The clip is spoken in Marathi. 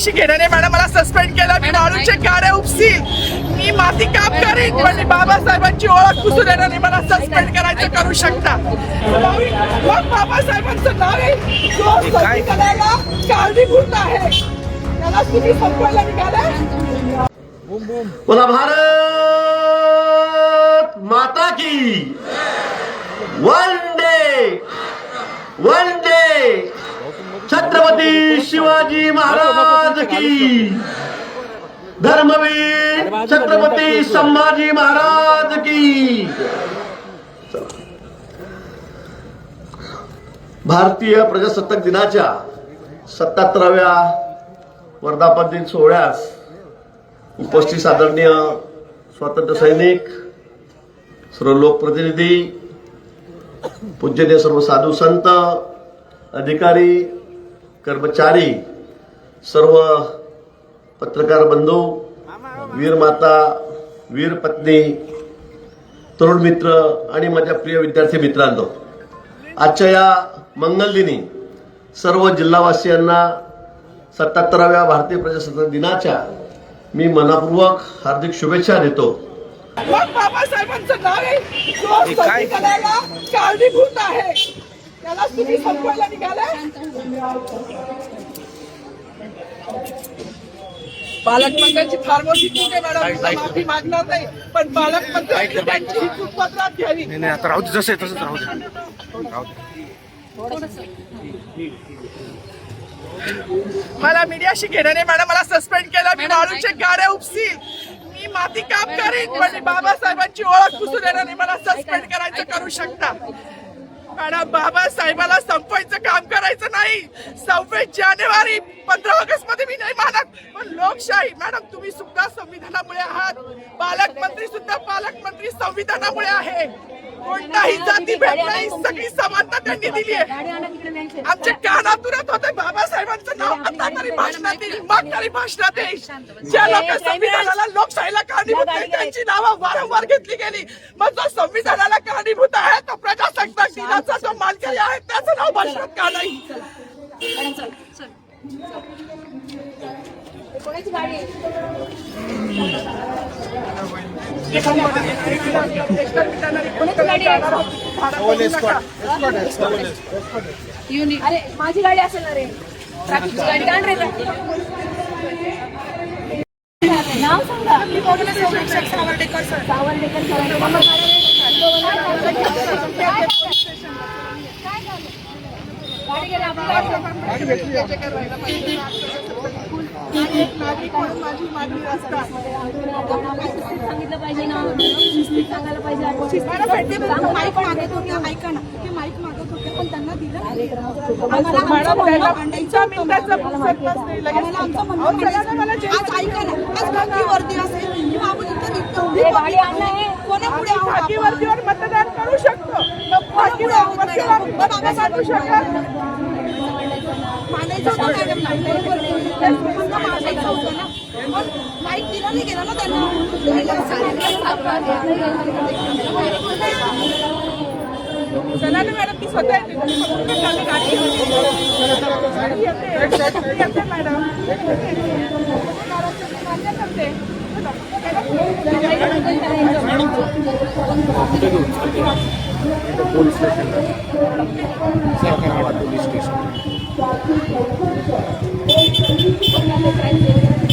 मीडियाशी घेणं नाही मॅडम मला सस्पेंड केलं. मी वाळूचे गाड्या उपसील मी माती काम करीन पण बाबासाहेबांची ओळख पुसू देणार नाही मला सस्पेंड करायचं करू शकता. मग बाबासाहेबांचं नाव आहे. कारणीभूत आहे. त्याला तुम्ही संपवायला निघालाय बोला भारत माता की। वंदे। वंदे। छत्रपती शिवाजी महाराज की। धर्मवीर छत्रपती संभाजी महाराज की। भारतीय प्रजासत्ताक दिनाच्या सत्याहत्तराव्या वर्धापन दिन सोहळ्यास उपस्थित आदरणीय स्वातंत्र्य सैनिक सर्व लोकप्रतिनिधी पूजनीय सर्व साधू संत अधिकारी कर्मचारी सर्व पत्रकार बंधू वीर माता वीर पत्नी तरुण मित्र आणि माझ्या प्रिय विद्यार्थी मित्रांनो आजच्या या मंगलदिनी सर्व जिल्हावासियांना सत्याहत्तराव्या भारतीय प्रजासत्ताक दिनाच्या मी मनापूर्वक हार्दिक शुभेच्छा देतो. बाबासाहेबांचं नाव आहे. जो संविधानाला कारणीभूत आहे त्याला तुम्ही संपवायला निघालाय पालकमंत्र्यांची फार मोठी चूक आहे मॅडम. मी माफी मागणार नाही पण पालकमंत्र्यांनी त्यांची चूक पत्रात घ्यावी. नाही नाही आता राहू दे जसं आहे तसंच राहू दे. राहू दे. मला मीडियाशी घेणं नाही मॅडम. मला सस्पेंड केलं. मी वाळूचे गाड्या उपसील मी माती काम करीन पण बाबासाहेबांची ओळख पुसू देणार नाही. मला सस्पेंड करायचं करू शकता. मॅडम बाबासाहेबाला संपवायचं काम करायचं नाही. सव्वीस जानेवारी पंधरा ऑगस्टमध्ये मी नाही मानत. पण लोकशाही मॅडम तुम्ही सुद्धा संविधानामुळे आहात. पालकमंत्री सुद्धा पालकमंत्री संविधानामुळे आहे. कोणताही जाती भेद नाही. सगळी समानता त्यांनी दिली आहे. आमच्या कानातुरात होते बाबासाहेबांचं नाव आता तरी भाषणात येईल मग तरी भाषणात येईल ज्या लोक संविधानाला लोकशाहीला कारणीभूत त्यांची नावं वारंवार घेतली गेली. मग जो संविधानाला कारणीभूत आहे तो प्रजासत्ताक दिनाचा जो मानकरी आहे त्याचं नाव भाषणात का नाही? कोणाची गाडी आहे? कोणाची गाडी आहे? युनि अरे माझी गाडी असेल ना रे. ट्रॅफिकची गाडी काढ रे नाव सांगा सावर्डेकर सर सावर्डेकर. माझी मागणी असतात सांगितलं पाहिजे ना सांगायला पाहिजे माईक मागत होते ऐका ना ते माईक मागत होते पण त्यांना दिलं नाही. ऐका ना मतदान करू शकतो मानायचं होतं मॅडम त्यांना? मानायचं होतं ना. पण नाही गेलं ना त्यांना. चला ना मॅडम मी स्वतः येते. तुम्ही गाडी येते. मॅडम मान्य करते पोलीस स्टेशन আমরা চাইছি